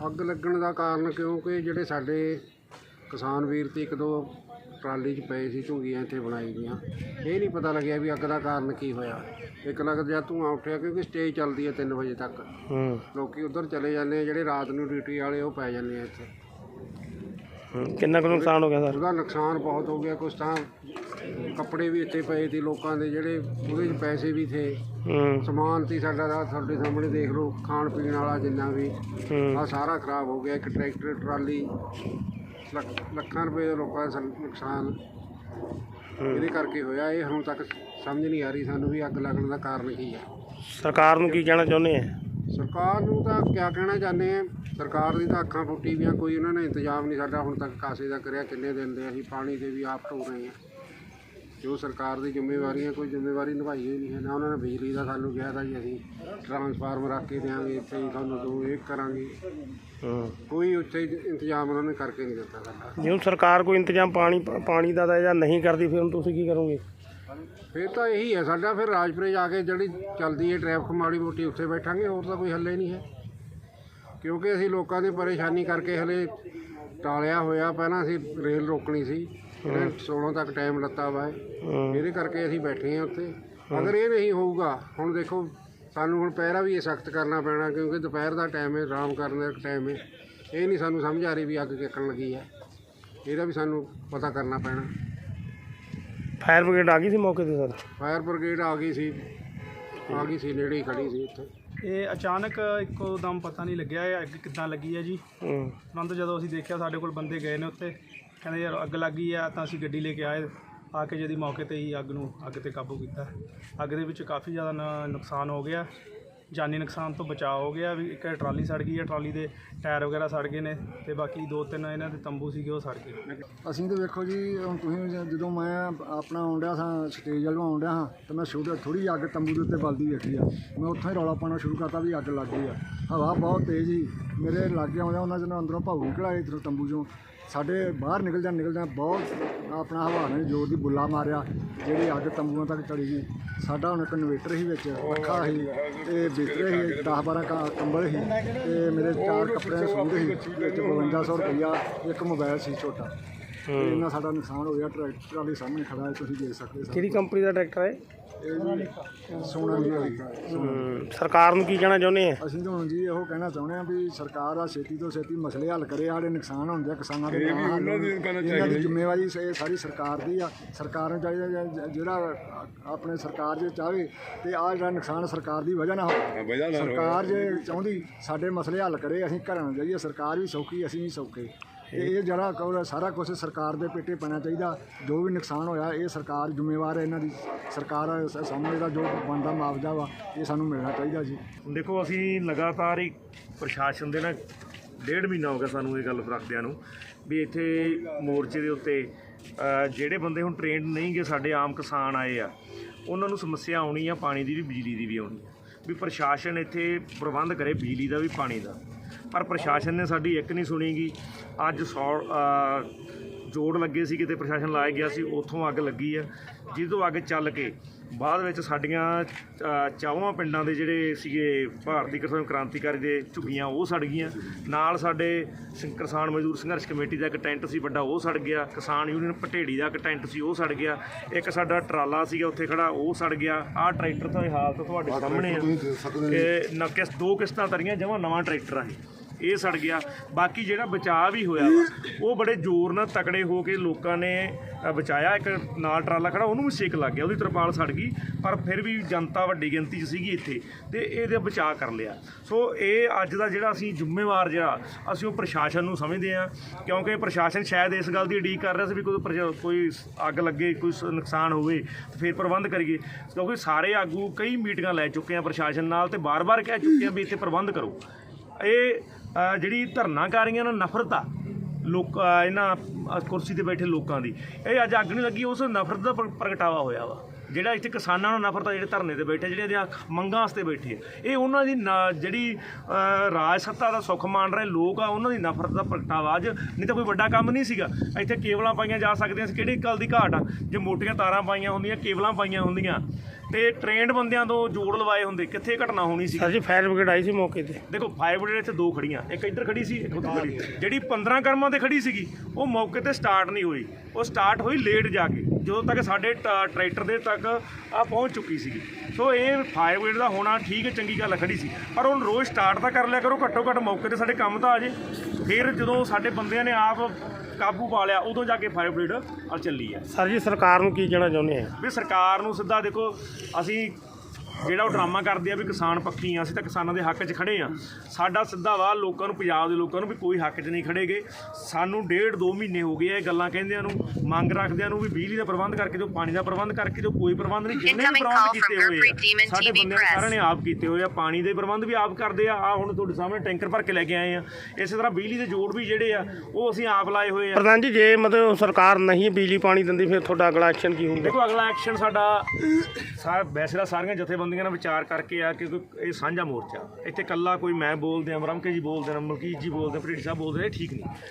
ਅੱਗ ਲੱਗਣ ਦਾ ਕਾਰਨ ਕਿਉਂਕਿ ਜਿਹੜੇ ਸਾਡੇ ਕਿਸਾਨ ਵੀਰ ਤੇ ਇੱਕ ਦੋ ਟਰਾਲੀ 'ਚ ਪਏ ਸੀ ਝੁੰਗੀਆਂ ਇੱਥੇ ਬਣਾਈ ਦੀਆਂ ਇਹ ਨਹੀਂ ਪਤਾ ਲੱਗਿਆ ਵੀ ਅੱਗ ਦਾ ਕਾਰਨ ਕੀ ਹੋਇਆ। ਇੱਕ ਲੱਖ ਜਦ ਧੂੰਆਂ ਉੱਠਿਆ ਕਿਉਂਕਿ ਸਟੇਜ ਚੱਲਦੀ ਹੈ 3 ਵਜੇ ਤੱਕ। ਹੂੰ। ਲੋਕੀ ਉਧਰ ਚਲੇ ਜਾਂਦੇ ਆ ਜਿਹੜੇ ਰਾਤ ਨੂੰ ਡਿਊਟੀ ਵਾਲੇ ਉਹ ਪੈ ਜਾਂਦੇ ਆ ਇੱਥੇ। ਕਿੰਨਾ ਕੁ ਨੁਕਸਾਨ ਹੋ ਗਿਆ ਸਰ? ਉਹਦਾ ਨੁਕਸਾਨ ਬਹੁਤ ਹੋ ਗਿਆ ਕੁਛ ਤਾਂ ਕੱਪੜੇ ਵੀ ਇੱਥੇ ਪਏ ਸੀ ਲੋਕਾਂ ਦੇ ਜਿਹੜੇ ਉਹਦੇ 'ਚ ਪੈਸੇ ਵੀ ਥੇ। ਹੂੰ। ਸਮਾਨ ਸੀ ਸਾਡਾ ਤਾਂ ਤੁਹਾਡੇ ਸਾਹਮਣੇ ਦੇਖ ਲਓ ਖਾਣ ਪੀਣ ਵਾਲਾ ਜਿੰਨਾ ਵੀ। ਹੂੰ। ਆ ਸਾਰਾ ਖਰਾਬ ਹੋ ਗਿਆ ਇੱਕ ਟਰੈਕਟਰ ਟਰਾਲੀ। ਲੱਖ- ਲੱਖਾਂ ਰੁਪਏ ਦਾ ਲੋਕਾਂ ਦਾ ਸਨ- ਨੁਕਸਾਨ। ਇਹਦੇ ਕਰਕੇ ਹੋਇਆ ਇਹ ਹੁਣ ਤੱਕ ਸਮਝ ਨਹੀਂ ਆ ਰਹੀ ਸਾਨੂੰ ਵੀ ਅੱਗ ਲੱਗਣ ਦਾ ਕਾਰਨ ਕੀ ਹੈ ਸਰਕਾਰ ਨੂੰ ਕੀ ਕਹਿਣਾ ਚਾਹੁੰਦੇ ਆ? ਸਰਕਾਰ ਨੂੰ ਤਾਂ ਕਿਆ ਕਹਿਣਾ ਚਾਹੁੰਦੇ ਆ? ਸਰਕਾਰ ਦੀ ਤਾਂ ਅੱਖਾਂ ਫੁੱਟੀ ਵੀਆਂ ਕੋਈ ਉਹਨਾਂ ਨੇ ਇੰਤਜ਼ਾਮ ਨਹੀਂ ਸਾਡਾ ਹੁਣ ਤੱਕ ਕਾਸੇ ਦਾ ਕਰਿਆ ਕਿੰਨੇ ਦਿਨ ਦੇ ਅਸੀਂ ਪਾਣੀ ਦੇ ਵੀ ਆਪ ਢੋ ਰਹੇ ਹਾਂ ਜੋ ਸਰਕਾਰ ਦੀ ਜ਼ਿੰਮੇਵਾਰੀ ਹੈ ਕੋਈ ਜ਼ਿੰਮੇਵਾਰੀ ਨਿਭਾਈ ਹੋਈ ਨਹੀਂ ਹੈ। ਨਾ ਉਹਨਾਂ ਨੇ ਬਿਜਲੀ ਦਾ ਸਾਨੂੰ ਕਿਹਾ ਤਾਂ ਜੀ ਅਸੀਂ ਟਰਾਂਸਫਾਰਮਰ ਰੱਖ ਕੇ ਦਿਆਂਗੇ ਇੱਥੇ ਹੀ ਤੁਹਾਨੂੰ ਦੋ ਇਹ ਕਰਾਂਗੇ। ਹੂੰ। ਕੋਈ ਉੱਥੇ ਇੰਤਜ਼ਾਮ ਉਹਨਾਂ ਨੇ ਕਰਕੇ ਨਹੀਂ ਦਿੱਤਾ ਸਾਡਾ। ਜੇ ਹੁਣ ਸਰਕਾਰ ਕੋਈ ਇੰਤਜ਼ਾਮ ਪਾਣੀ ਪਾਣੀ ਦਾ ਦਾ ਜਾਂ ਨਹੀਂ ਕਰਦੀ ਫਿਰ ਹੁਣ ਤੁਸੀਂ ਕੀ ਕਰੋਗੇ? ਫਿਰ ਤਾਂ ਇਹੀ ਹੈ ਸਾਡਾ ਫਿਰ ਰਾਜਪੁਰੇ ਜਾ ਕੇ ਜਿਹੜੀ ਚੱਲਦੀ ਹੈ ਟ੍ਰੈਫਿਕ ਮਾੜੀ ਮੋਟੀ ਉੱਥੇ ਬੈਠਾਂਗੇ ਹੋਰ ਤਾਂ ਕੋਈ ਹੱਲੇ ਨਹੀਂ ਹੈ। ਕਿਉਂਕਿ ਅਸੀਂ ਲੋਕਾਂ ਦੀ ਪਰੇਸ਼ਾਨੀ ਕਰਕੇ ਹਲੇ ਟਾਲਿਆ ਹੋਇਆ ਪਹਿਲਾਂ ਅਸੀਂ ਰੇਲ ਰੋਕਣੀ ਸੀ। ਇਹਨੇ 16 ਤੱਕ ਟਾਈਮ ਲੱਤਾ ਵਾ ਹੈ ਹੂੰ। ਇਹਦੇ ਕਰਕੇ ਅਸੀਂ ਬੈਠੇ ਹਾਂ ਉੱਥੇ। ਅਗਰ ਇਹ ਨਹੀਂ ਹੋਊਗਾ ਹੁਣ ਦੇਖੋ ਸਾਨੂੰ ਹੁਣ ਪਹਿਰਾ ਵੀ ਇਹ ਸਖਤ ਕਰਨਾ ਪੈਣਾ ਕਿਉਂਕਿ ਦੁਪਹਿਰ ਦਾ ਟਾਈਮ ਹੈ ਆਰਾਮ ਕਰਨ ਦਾ ਟਾਈਮ ਹੈ। ਇਹ ਨਹੀਂ ਸਾਨੂੰ ਸਮਝ ਆ ਰਹੀ ਵੀ ਅੱਗ ਕਿੱਕਣ ਲੱਗੀ ਹੈ। ਇਹਦਾ ਵੀ ਸਾਨੂੰ ਪਤਾ ਕਰਨਾ ਪੈਣਾ। ਫਾਇਰ ਬ੍ਰਿਗੇਡ ਆ ਗਈ ਸੀ ਮੌਕੇ ਤੇ ਸਰ? ਫਾਇਰ ਬ੍ਰਿਗੇਡ ਆ ਗਈ ਸੀ। ਆ ਗਈ ਸੀ ਨੇੜੇ ਹੀ ਖੜੀ ਸੀ ਉੱਥੇ। ਇਹ ਅਚਾਨਕ ਇੱਕੋ ਦਮ ਪਤਾ ਨਹੀਂ ਲੱਗਿਆ ਇਹ ਅੱਗ ਕਿੱਦਾਂ ਲੱਗੀ ਹੈ ਜੀ। ਹੂੰ। ਤੁਰੰਤ ਜਦੋਂ ਅਸੀਂ ਦੇਖਿਆ ਸਾਡੇ ਕੋਲ ਬੰਦੇ ਗਏ ਨੇ ਉੱਥੇ। ਕਹਿੰਦੇ ਯਾਰ ਅੱਗ ਲੱਗ ਗਈ ਆ, ਤਾਂ ਅਸੀਂ ਗੱਡੀ ਲੈ ਕੇ ਆਏ। ਆ ਕੇ ਜਦੀ ਮੌਕੇ ਤੇ ਹੀ ਅੱਗ ਨੂੰ ਅੱਗ ਤੇ ਕਾਬੂ ਕੀਤਾ। ਅੱਗ ਦੇ ਵਿੱਚ ਕਾਫੀ ਜ਼ਿਆਦਾ ਨ- ਨੁਕਸਾਨ ਹੋ ਗਿਆ। ਜਾਨੀ ਨੁਕਸਾਨ ਤੋਂ ਬਚਾਅ ਹੋ ਗਿਆ ਵੀ ਇੱਕ ਟਰਾਲੀ ਸੜ ਗਈ ਹੈ ਟਰਾਲੀ ਦੇ ਟਾਇਰ ਵਗੈਰਾ ਸੜ ਗਏ ਨੇ ਤੇ ਬਾਕੀ ਦੋ ਤਿੰਨ ਇਹਨਾਂ ਦੇ ਤੰਬੂ ਸੀਗੇ, ਉਹ ਸੜ ਗਏ। ਅਸੀਂ ਤਾਂ ਵੇਖੋ ਜੀ, ਹੁਣ ਤੁਸੀਂ ਜ- ਜਦੋਂ ਮੈਂ ਆਪਣਾ ਆਉਂਦਿਆ ਸਾਂ, ਸਟੇਜ ਵੱਲੋਂ ਆਉਂਦਿਆ ਹਾਂ ਤਾਂ ਮੈਂ ਛੋਟਾ ਥੋੜੀ ਅੱਗ ਤੰਬੂ ਦੇ ਉੱਤੇ ਬਲਦੀ ਵੇਖੀ ਆ। ਮੈਂ ਉੱਥੋਂ ਹੀ ਰੌਲਾ ਪਾਉਣਾ ਸ਼ੁਰੂ ਕਰਤਾ ਵੀ ਅੱਗ ਲੱਗ ਗਈ ਆ। ਹਵਾ ਬਹੁਤ ਤੇਜ਼ ਸੀ। ਮੇਰੇ ਲਾਗੇ ਆਉਂਦਿਆਂ ਉਹਨਾਂ ਜਦੋਂ ਅੰਦਰੋਂ ਭਾਊ ਨਿਕਲਿਆ ਇੱਧਰੋਂ ਤੰਬੂ ਚੋਂ। ਸਾਡੇ ਬਾਹਰ ਨਿਕਲਦਿਆਂ ਨਿਕਲਦਿਆਂ ਬਹੁਤ ਆਪਣਾ ਹਵਾ ਨੇ ਜ਼ੋਰ ਦੀ ਬੁੱਲਾ ਮਾਰਿਆ, ਜਿਹੜੀ ਅੱਗ ਤੰਬੂਆਂ ਤੱਕ ਚੜੀ ਗਈ ਸਾਡਾ ਹੁਣ ਇੱਕ ਇਨਵੇਟਰ ਸੀ ਵਿੱਚ, ਪੱਖਾ ਸੀ, ਤੇ ਬਿਸਤਰੇ ਸੀ 10 12 ਕੰਬਲ ਸੀ, ਤੇ ਮੇਰੇ ਚਾਰ ਕੱਪੜਿਆਂ ਦੇ ਸੂਟ ਸੀ, ਵਿੱਚ 5200 ਰੁਪਈਆ ਇੱਕ ਮੋਬਾਈਲ ਸੀ ਛੋਟਾ। ਤੇ ਇੰਨਾ ਸਾਡਾ ਨੁਕਸਾਨ ਹੋ ਗਿਆ ਟਰੈਕਟਰ ਵਾਲੇ ਸਾਹਮਣੇ ਖੜਾ ਹੈ ਤੁਸੀਂ ਦੇਖ ਸਕਦੇ ਕਿਹੜੀ ਕੰਪਨੀ ਦਾ ਟਰੈਕਟਰ ਹੈ ਹੋ ਸੋਨਾ ਜੀ। ਹੂੰ ਸਰਕਾਰ ਨੂੰ ਕੀ ਕਹਿਣਾ ਚਾਹੁੰਦੇ ਆ? ਅਸੀਂ ਤਾਂ ਹੁਣ ਜੀ ਇਹੋ ਕਹਿਣਾ ਚਾਹੁੰਦੇ ਹਾਂ ਵੀ ਸਰਕਾਰ ਆ ਛੇਤੀ ਤੋਂ ਛੇਤੀ ਮਸਲੇ ਹੱਲ ਕਰੇ ਆੜੇ ਨੁਕਸਾਨ ਹੁੰਦੇ ਆ ਕਿਸਾਨਾਂ ਦੇ ਨਾ ਹੱਲ ਹੋਣ। ਇਹਨਾਂ ਦੀ ਜ਼ਿੰਮੇਵਾਰੀ ਸ- ਇਹ ਸਾਰੀ ਸਰਕਾਰ ਦੀ ਆ। ਸਰਕਾਰ ਨੂੰ ਚਾਹੀਦਾ ਜ- ਜ- ਜਿਹੜਾ ਆਪਣੇ ਸਰਕਾਰ ਜੇ ਚਾਹੇ ਤੇ ਆ ਜਿਹੜਾ ਨੁਕਸਾਨ ਸਰਕਾਰ ਦੀ ਵਜ੍ਹਾ ਨਾਲ ਹੋਵੇ। ਸਰਕਾਰ ਜੇ ਚਾਹੁੰਦੀ ਸਾਡੇ ਮਸਲੇ ਹੱਲ ਕਰੇ ਅਸੀਂ ਘਰਾਂ ਨੂੰ ਜਾਈਏ ਸਰਕਾਰ ਵੀ ਸੌਖੀ ਅਸੀਂ ਵੀ ਸੌਖੇ। ਤੇ ਇਹ ਜਿਹੜਾ ਕਹੋ ਸਾਰਾ ਕੁਝ ਸਰਕਾਰ ਦੇ ਪੇਟੇ ਪੈਣਾ ਚਾਹੀਦਾ। ਜੋ ਵੀ ਨੁਕਸਾਨ ਹੋਇਆ, ਇਹ ਸਰਕਾਰ ਜ਼ਿੰਮੇਵਾਰ ਹੈ ਇਹਨਾਂ ਦੀ। ਸਰਕਾਰ ਸ- ਸਾਹਮਣੇ ਦਾ ਜੋ ਬਣਦਾ ਮੁਆਵਜ਼ਾ ਵਾ, ਇਹ ਸਾਨੂੰ ਮਿਲਣਾ ਚਾਹੀਦਾ ਜੀ। ਦੇਖੋ, ਅਸੀਂ ਲਗਾਤਾਰ ਹੀ ਪ੍ਰਸ਼ਾਸਨ ਦੇ ਨਾਲ ਡੇਢ ਮਹੀਨਾ ਹੋ ਗਿਆ ਸਾਨੂੰ ਇਹ ਗੱਲ ਰੱਖਦਿਆਂ ਨੂੰ, ਵੀ ਇੱਥੇ ਮੋਰਚੇ ਦੇ ਉੱਤੇ ਜਿਹੜੇ ਬੰਦੇ ਹੁਣ ਟ੍ਰੇਨਡ ਨਹੀਂ ਗੇ, ਸਾਡੇ ਆਮ ਕਿਸਾਨ ਆਏ ਆ, ਉਹਨਾਂ ਨੂੰ ਸਮੱਸਿਆ ਆਉਣੀ ਆ, ਪਾਣੀ ਦੀ ਵੀ ਬਿਜਲੀ ਦੀ ਵੀ ਆਉਣੀ ਆ। ਵੀ ਪ੍ਰਸ਼ਾਸਨ ਇੱਥੇ ਪ੍ਰਬੰਧ ਕਰੇ ਬਿਜਲੀ ਦਾ ਵੀ, ਪਾਣੀ ਦਾ। ਪਰ ਪ੍ਰਸ਼ਾਸਨ ਨੇ ਸਾਡੀ ਇੱਕ ਨਹੀਂ ਸੁਣੀਗੀ ਅੱਜ ਸੌ ਅ, ਜੋੜ ਲੱਗੇ ਸੀ ਕਿਤੇ ਪ੍ਰਸ਼ਾਸਨ ਲਾਇਆ ਗਿਆ ਸੀ ਉੱਥੋਂ ਅੱਗ ਲੱਗੀ ਆ। ਜਿਹਦੋਂ ਅੱਗ ਚੱਲ ਕੇ ਬਾਅਦ ਵਿੱਚ ਸਾਡੀਆਂ ਚਾਵਾਂ ਪਿੰਡਾਂ ਦੇ ਜਿਹੜੇ ਸੀਗੇ ਭਾਰਤੀ ਕਿਸਾਨ ਕ੍ਰਾਂਤੀਕਾਰੀ ਦੇ ਝੁੱਗੀਆਂ ਉਹ ਸੜ ਗਈਆਂ। ਨਾਲ ਸਾਡੇ ਕਿਸਾਨ ਮਜ਼ਦੂਰ ਸੰਘਰਸ਼ ਕਮੇਟੀ ਦਾ ਇੱਕ ਟੈਂਟ ਸੀ ਵੱਡਾ ਉਹ ਸੜ ਗਿਆ। ਕਿਸਾਨ ਯੂਨੀਅਨ ਪਟੇੜੀ ਦਾ ਇੱਕ ਟੈਂਟ ਸੀ ਉਹ ਸੜ ਗਿਆ। ਇੱਕ ਸਾਡਾ ਟਰਾਲਾ ਸੀਗਾ ਉੱਥੇ ਖੜਾ ਉਹ ਸੜ ਗਿਆ। ਆਹ ਟਰੈਕਟਰ ਤਾਂ ਹਾਲਤ ਤੁਹਾਡੇ ਸਾਹਮਣੇ ਆ ਕਿ ਨਾ ਕਿਸ ਦੋ ਕਿਸ਼ਤਾਂ ਤਰੀਆਂ ਜਮਾਂ ਨਵਾਂ ਟਰੈਕਟਰ ਆ ਇਹ। ਇਹ ਸੜ ਗਿਆ। ਬਾਕੀ ਜਿਹੜਾ ਬਚਾਅ ਵੀ ਹੋਇਆ ਵਾ, ਉਹ ਬੜੇ ਜ਼ੋਰ ਨਾਲ ਤਕੜੇ ਹੋ ਕੇ ਲੋਕਾਂ ਨੇ ਬਚਾਇਆ। ਇੱਕ ਨਾਲ ਟਰਾਲਾ ਖੜਾ, ਉਹਨੂੰ ਵੀ ਸੇਕ ਲੱਗ ਗਿਆ, ਉਹਦੀ ਤਰਪਾਲ ਸੜ ਗਈ, ਪਰ ਫਿਰ ਵੀ ਜਨਤਾ ਵੱਡੀ ਗਿਣਤੀ 'ਚ ਸੀਗੀ ਇੱਥੇ, ਤੇ ਇਹਦੇ ਬਚਾਅ ਕਰ ਲਿਆ। ਸੋ ਇਹ ਅੱਜ ਦਾ ਜਿਹੜਾ ਅਸੀਂ ਜ਼ਿੰਮੇਵਾਰ ਜਿਹੜਾ, ਅਸੀਂ ਉਹ ਪ੍ਰਸ਼ਾਸਨ ਨੂੰ ਸਮਝਦੇ ਹਾਂ, ਕਿਉਂਕਿ ਪ੍ਰਸ਼ਾਸਨ ਸ਼ਾਇਦ ਇਸ ਗੱਲ ਦੀ ਉਡੀਕ ਕਰ ਰਿਹਾ ਸੀ ਵੀ ਕੋਈ ਪ੍ਰਜਾ- ਕੋਈ ਅੱਗ ਲੱਗੇ, ਕੋਈ ਸ- ਨੁਕਸਾਨ ਹੋਵੇ, ਤੇ ਫਿਰ ਪ੍ਰਬੰਧ ਕਰੀਏ। ਕਿਉਂਕਿ ਸਾਰੇ ਆਗੂ ਕਈ ਮੀਟਿੰਗਾਂ ਲੈ ਚੁੱਕੇ ਆ ਪ੍ਰਸ਼ਾਸਨ ਨਾਲ ਤੇ ਬਾਰ-ਬਾਰ ਕਹਿ ਚੁੱਕੇ ਆ ਵੀ ਇੱਥੇ ਪ੍ਰਬੰਧ ਕਰੋ। ਇਹ ਜਿਹੜੀ ਧਰਨਾਕਾਰੀਆਂ ਨਾਲ ਨਫ਼ਰਤ ਆ, ਲੋਕ ਇਹਨਾਂ ਕੁਰਸੀ ਤੇ ਬੈਠੇ ਲੋਕਾਂ ਦੀ, ਇਹ ਅੱਜ ਅੱਗ ਨਹੀਂ ਲੱਗੀ, ਉਸ ਨਫ਼ਰਤ ਦਾ ਪ੍ਰਗਟਾਵਾ ਹੋਇਆ ਵਾ। ਜਿਹੜਾ ਇੱਥੇ ਕਿਸਾਨਾਂ ਨੂੰ ਨਫ਼ਰਤ ਆ, ਜਿਹੜੇ ਧਰਨੇ ਤੇ ਬੈਠੇ ਜਿਹੜੇ ਇਹਦੀਆਂ ਮੰਗਾਂ ਵਾਸਤੇ ਬੈਠੇ ਆ, ਇਹ ਉਹਨਾਂ ਦੀ ਨਾ- ਜਿਹੜੀ ਰਾਜ ਸੱਤਾ ਦਾ ਸੁੱਖ ਮਾਣ ਰਹੇ ਲੋਕ ਆ, ਉਹਨਾਂ ਦੀ ਨਫ਼ਰਤ ਦਾ ਪ੍ਰਗਟਾਵਾ ਅੱਜ, ਨਹੀਂ ਤਾਂ ਕੋਈ ਵੱਡਾ ਕੰਮ ਨਹੀਂ ਸੀਗਾ। ਇੱਥੇ ਕੇਬਲਾਂ ਪਾਈਆਂ ਜਾ ਸਕਦੀਆਂ ਸੀ, ਕਿਹੜੀ ਗੱਲ ਦੀ ਘਾਟ ਆ? ਜੇ ਮੋਟੀਆਂ ਤਾਰਾਂ ਪਾਈਆਂ ਹੁੰਦੀਆਂ ਕੇਬਲਾਂ ਪਾਈਆਂ ਹੁੰਦੀਆਂ। ਤੇ ਟ੍ਰੇਨਡ ਬੰਦਿਆਂ ਤੋਂ ਜੋੜ ਲਵਾਏ ਹੁੰਦੇ ਕਿੱਥੇ ਘਟਨਾ ਹੋਣੀ ਸੀ? ਸਰ ਜੀ ਫਾਇਰ ਬ੍ਰਿਗੇਡ ਆਈ ਸੀ ਮੌਕੇ ਤੇ। ਦੇਖੋ ਫਾਇਰ ਬ੍ਰਿਗੇਡ ਇੱਥੇ ਦੋ ਖੜੀਆਂ ਇੱਕ ਇੱਧਰ ਖੜੀ ਸੀ ਇੱਕ ਉੱਧਰ ਖੜੀ ਜਿਹੜੀ 15 ਕਰਮਾਂ ਤੇ ਖੜੀ ਸੀਗੀ ਉਹ ਮੌਕੇ ਤੇ ਸਟਾਰਟ ਨਹੀਂ ਹੋਈ। ਉਹ ਸਟਾਰਟ ਹੋਈ ਲੇਟ ਜਾ ਕੇ। ਜਦੋਂ ਤੱਕ ਸਾਡੇ ਟਰੈਕਟਰ ਦੇ ਤੱਕ ਆ ਪਹੁੰਚ ਚੁੱਕੀ ਸੀਗੀ। ਸੋ ਇਹ ਫਾਇਰ ਬ੍ਰਿਗੇਡ ਦਾ ਹੋਣਾ ਠੀਕ ਹੈ ਚੰਗੀ ਗੱਲ ਖੜੀ ਸੀ। ਪਰ ਹੁਣ ਰੋਜ਼ ਸਟਾਰਟ ਤਾਂ ਕਰ ਲਿਆ ਕਰੋ ਘੱਟੋ ਘੱਟ ਮੌਕੇ ਤੇ ਸਾਡੇ ਕੰਮ ਤਾਂ ਆ ਜੇ। ਫਿਰ ਜਦੋਂ ਸਾਡੇ ਬੰਦਿਆਂ ਨੇ ਆਪ ਕਾਬੂ ਪਾ ਲਿਆ ਉਦੋਂ ਜਾ ਕੇ ਫਾਇਰ ਬ੍ਰਿਗੇਡ ਆ ਚੱਲੀ ਆ। ਸਰ ਜੀ ਸਰਕਾਰ ਨੂੰ ਕੀ ਕਹਿਣਾ ਚਾਹੁੰਦੇ ਆ? ਵੀ ਸਰਕਾਰ ਨੂੰ ਸਿੱਧਾ ਦੇਖੋ ਅਸੀਂ ਜਿਹੜਾ ਉਹ ਡਰਾਮਾ ਕਰਦੇ ਆ ਵੀ ਕਿਸਾਨ ਪੱਖੀ ਆ ਅਸੀਂ ਤਾਂ ਕਿਸਾਨਾਂ ਦੇ ਹੱਕ 'ਚ ਖੜੇ ਆ। ਸਾਡਾ ਸਿੱਧਾ ਵਾ ਲੋਕਾਂ ਨੂੰ ਪੰਜਾਬ ਦੇ ਲੋਕਾਂ ਨੂੰ ਵੀ ਕੋਈ ਹੱਕ 'ਚ ਨਹੀਂ ਖੜੇਗੇ। ਸਾਨੂੰ ਡੇਢ ਦੋ ਮਹੀਨੇ ਹੋ ਗਏ ਆ ਇਹ ਗੱਲਾਂ ਕਹਿੰਦਿਆਂ ਨੂੰ ਮੰਗ ਰੱਖਦਿਆਂ ਨੂੰ ਵੀ ਬਿਜਲੀ ਦਾ ਪ੍ਰਬੰਧ ਕਰਕੇ ਜੋ ਪਾਣੀ ਦਾ ਪ੍ਰਬੰਧ ਕਰਕੇ ਜੋ ਕੋਈ ਪ੍ਰਬੰਧ ਨਹੀਂ। ਜਿੰਨੇ ਵੀ ਪ੍ਰਬੰਧ ਕੀਤੇ ਹੋਏ ਆ ਸਾਡੇ ਬੰਦੇ. ਸਾਰਿਆਂ ਨੇ ਆਪ ਕੀਤੇ ਹੋਏ ਆ ਪਾਣੀ ਦੇ ਪ੍ਰਬੰਧ ਵੀ ਆਪ ਕਰਦੇ ਆ। ਆ ਹੁਣ ਤੁਹਾਡੇ ਸਾਹਮਣੇ ਟੈਂਕਰ ਭਰ ਕੇ ਲੈ ਕੇ ਆਏ ਆ। ਇਸੇ ਤਰ੍ਹਾਂ ਬਿਜਲੀ ਦੇ ਜੋੜ ਵੀ ਜਿਹੜੇ ਆ ਉਹ ਅਸੀਂ ਆਪ ਲਾਏ ਹੋਏ ਆ। ਪ੍ਰਧਾਨ ਜੀ ਜੇ ਮਤਲਬ ਸਰਕਾਰ ਨਹੀਂ ਬਿਜਲੀ ਪਾਣੀ ਦਿੰਦੀ ਫਿਰ ਤੁਹਾਡਾ ਅਗਲਾ ਐਕਸ਼ਨ ਕੀ ਹੋਊਗਾ ਦੇਖੋ ਅਗਲਾ ਐਕਸ਼ਨ ਸਾਡਾ ਵੈਸੇ ਤਾਂ ਸਾਰੀਆਂ ਜਥੇਬੰਦੀਆਂ ਨਾਲ ਵਿਚਾਰ ਕਰਕੇ ਆ ਕਿ ਇਹ ਸਾਂਝਾ ਮੋਰਚਾ। ਇੱਥੇ ਕੱਲਾ ਕੋਈ ਮੈਂ ਬੋਲਦੇ ਆ ਮਰਮਕੇ ਜੀ ਬੋਲਦੇ ਨੇ ਮਲਕੀਤ ਜੀ ਬੋਲਦੇ ਆ, ਭਰੀੜ ਸਾਹਿਬ ਬੋਲਦੇ ਨੇ ਇਹ ਠੀਕ ਨਹੀਂ।